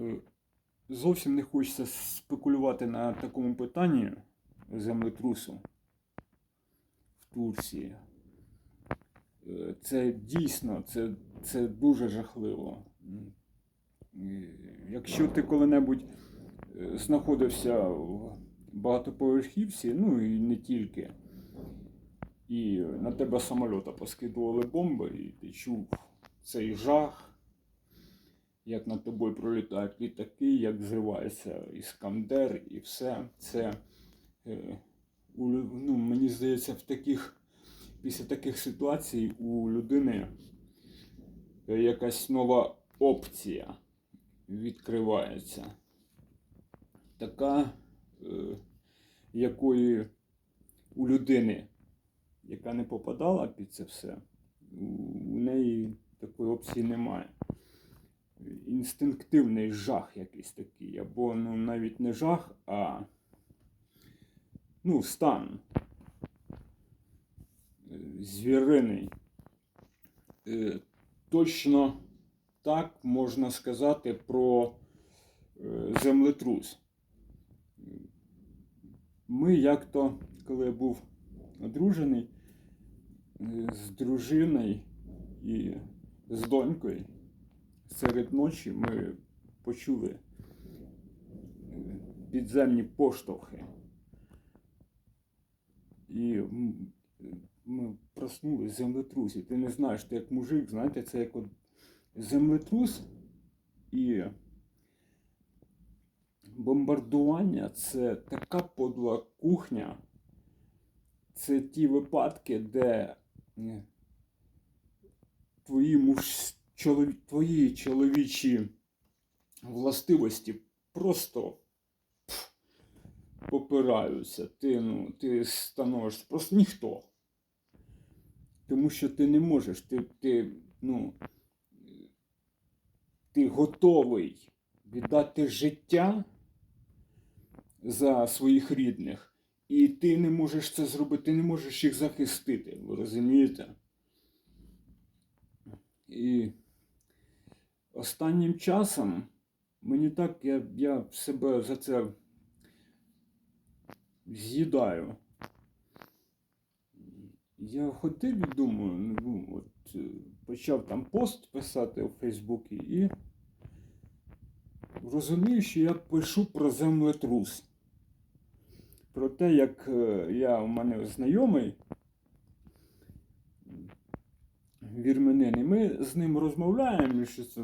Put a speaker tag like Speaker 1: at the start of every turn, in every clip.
Speaker 1: Е, Зовсім не хочеться спекулювати на такому питанні землетрусу в Турції. Е, Це дійсно, це, це дуже жахливо. Якщо ти коли-небудь е, знаходився в багатоповерхівці, ну і не тільки, і на тебе з самольота поскидували бомби, і ти чув цей жах, як над тобою пролітають літаки, як зривається іскандер і все. Це е, ну, мені здається, в таких, після таких ситуацій у людини е, якась нова опція відкривається. Така, е, якої у людини, яка не попадала під це все, у неї такої опції немає. Інстинктивний жах якийсь такий, або ну, навіть не жах, а ну, стан звіриний. Е, Точно так можна сказати про е, землетрус. Ми як-то, коли я був одружений е, з дружиною і з донькою, серед ночі ми почули підземні поштовхи. І ми проснули землетрус. І ти не знаєш, ти як мужик, знаєте, це як от землетрус і бомбардування це така подла кухня. Це ті випадки, де твої муж... чолові... твої чоловічі властивості просто пф, попираються. Ти, ну, ти становишся просто ніхто. Тому що ти не можеш, ти, ти, ну, ти готовий віддати життя за своїх рідних, і ти не можеш це зробити, ти не можеш їх захистити, ви розумієте? І останнім часом мені так, я, я себе за це з'їдаю. Я ходив і думаю, ну, от, е, почав там пост писати у Фейсбуці і розумію, що я пишу про землетрус. Про те, як е, я у мене знайомий вірменин, і ми з ним розмовляємо, що це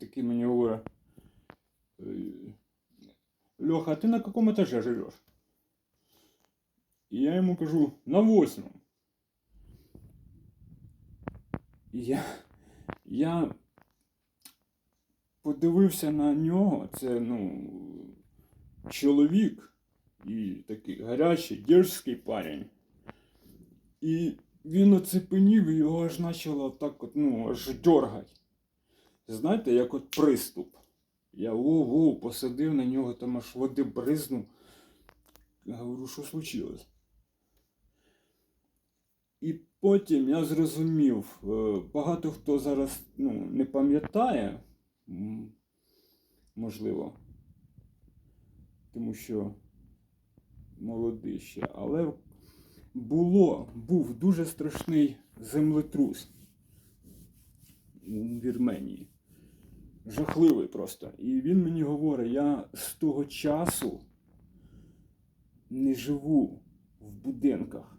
Speaker 1: такий мені говорить. е, Льоха, а ти на якому етажі живеш? І я йому кажу, на восьмому. Я, я подивився на нього, це ну, чоловік і такий гарячий, дерзкий парень. І він оцепенів і його аж почало так от, ну, аж дергати. Знаєте, як от приступ. Я воу-воу, посадив на нього, там аж води бризнув. Я говорю, що случилось? І потім я зрозумів, е, багато хто зараз ну, не пам'ятає, можливо, тому що молодий ще, але було, був дуже страшний землетрус у Вірменії. Жахливий просто. І він мені говорить, я з того часу не живу в будинках.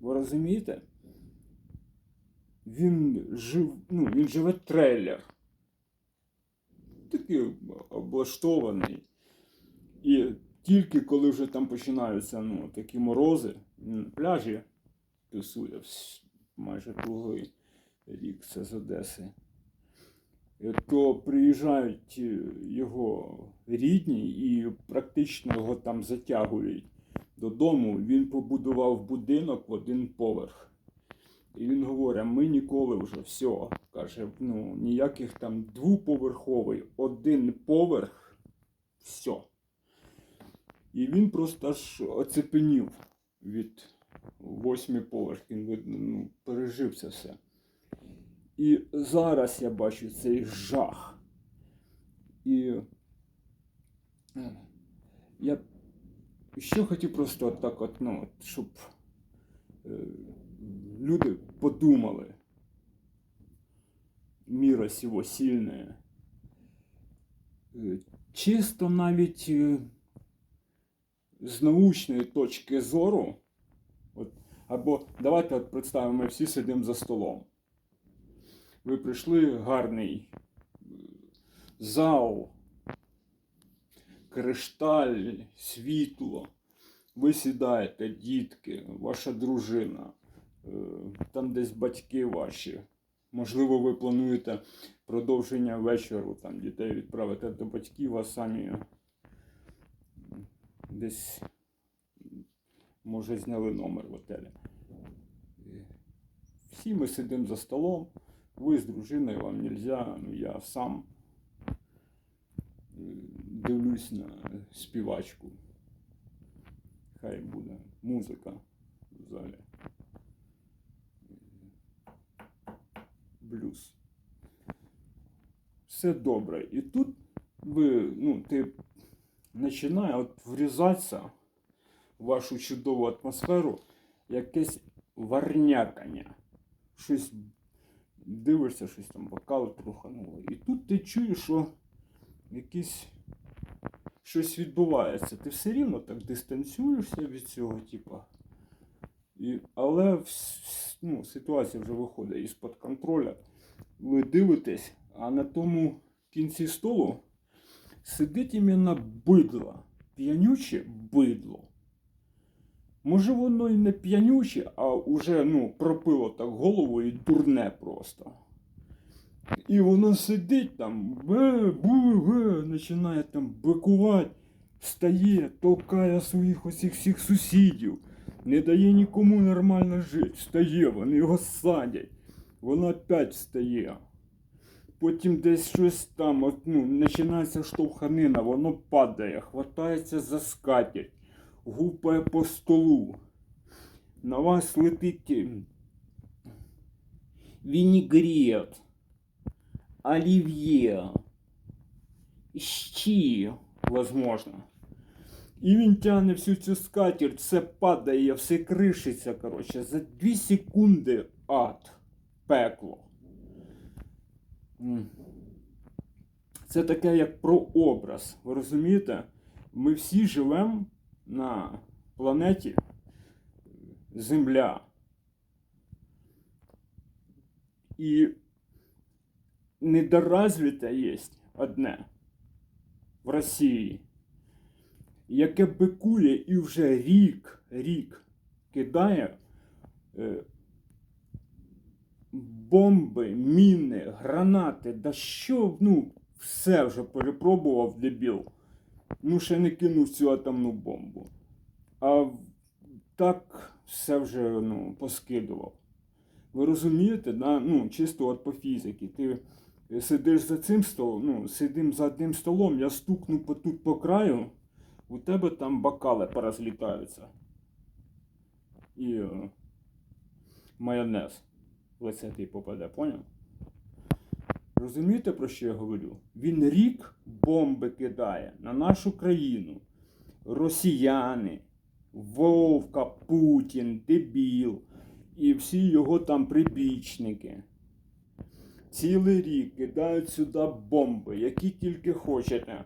Speaker 1: Ви розумієте? Він жив, ну, він живе трейлер. Такий облаштований. І тільки коли вже там починаються ну, такі морози, пляжі тусує майже круглий рік, це з Одеси. Е, То приїжджають е, його рідні і практично його там затягують додому. Він побудував будинок в один поверх. І він говорить: ми ніколи вже все. Каже, ну ніяких там двоповерховий, один поверх, все. І він просто аж оцепенів від восьми поверх. Він ну, пережив це все. І зараз я бачу цей жах. І Я що хотів просто так, от, ну, щоб е, люди подумали. Міра сього сильне. Е, Чисто навіть е, з научної точки зору, от, або давайте от представимо, ми всі сидимо за столом. Ви прийшли гарний зал, кришталь, світло. Ви сідаєте, дітки, ваша дружина, е, там десь батьки ваші. Можливо, ви плануєте продовження вечору, там дітей відправити до батьків, а самі десь, може, зняли номер в отелі. Всі ми сидимо за столом, ви з дружиною, вам нельзя, ну я сам е, дивлюсь на співачку. Хай буде музика в залі. Блюз. Все добре. І тут ви, ну, ти починає от врізатися в вашу чудову атмосферу якесь варнякання. Щось дивишся, щось там бокал трухануло. І тут ти чуєш, що якийсь щось відбувається. Ти все рівно так дистанціюєшся від цього, типа. І, але ну, ситуація вже виходить із-під контролю. Ви дивитесь, а на тому кінці столу сидить іменно бидло. П'янюче бидло. Може воно і не п'янюче, а уже ну, пропило так голову і дурне просто. І воно сидить там, бе, бу, бе, починає там бикувати, встає, толкає своїх усіх всіх сусідів, не дає нікому нормально жити. Встає, вони його садять. Воно опять встає. Потім десь щось там, от, ну, починається штовханина, воно падає, хватається за скатерть, гупає по столу. На вас летить е, вінігрет, оливье, щі, возможно. І він тягне всю цю скатерть, все падає, все кришиться, коротше. За 2 секунди ад, пекло. Це таке як прообраз. Ви розумієте? Ми всі живемо на планеті Земля. І недоразвіте є одне в Росії, яке бикує і вже рік, рік кидає е, бомби, міни, гранати, да що, ну, все вже перепробував дебіл. Ну, ще не кинув цю атомну бомбу. А так все вже ну, поскидував. Ви розумієте, да? ну, чисто от по фізиці. Ти сидиш за цим столом, ну, сидим за одним столом, я стукну по, тут по краю, у тебе там бокали порозлітаються. І е, майонез лице ти попаде, поняв? Розумієте, про що я говорю? Він рік бомби кидає на нашу країну. Росіяни, Вовка, Путін, дебіл і всі його там прибічники. Цілий рік кидають сюди бомби, які тільки хочете.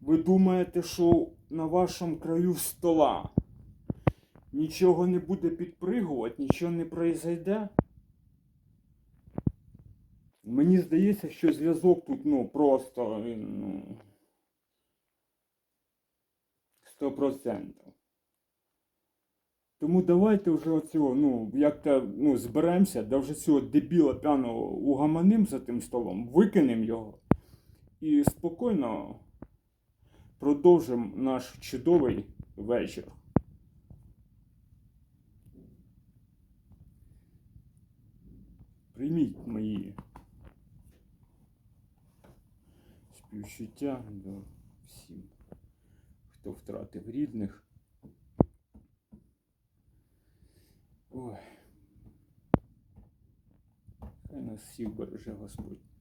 Speaker 1: Ви думаєте, що на вашому краю стола нічого не буде підпригувати, нічого не произойде? Мені здається, що зв'язок тут ну просто ну, 100%. Тому давайте вже оцього, ну, як то ну, зберемося, да вже цього дебіла п'яного угаманим за тим столом, викинемо його і спокійно продовжимо наш чудовий вечір. Прийміть мої співчуття до всім, хто втратив рідних. Ой. Хай нас всіх береже Господь.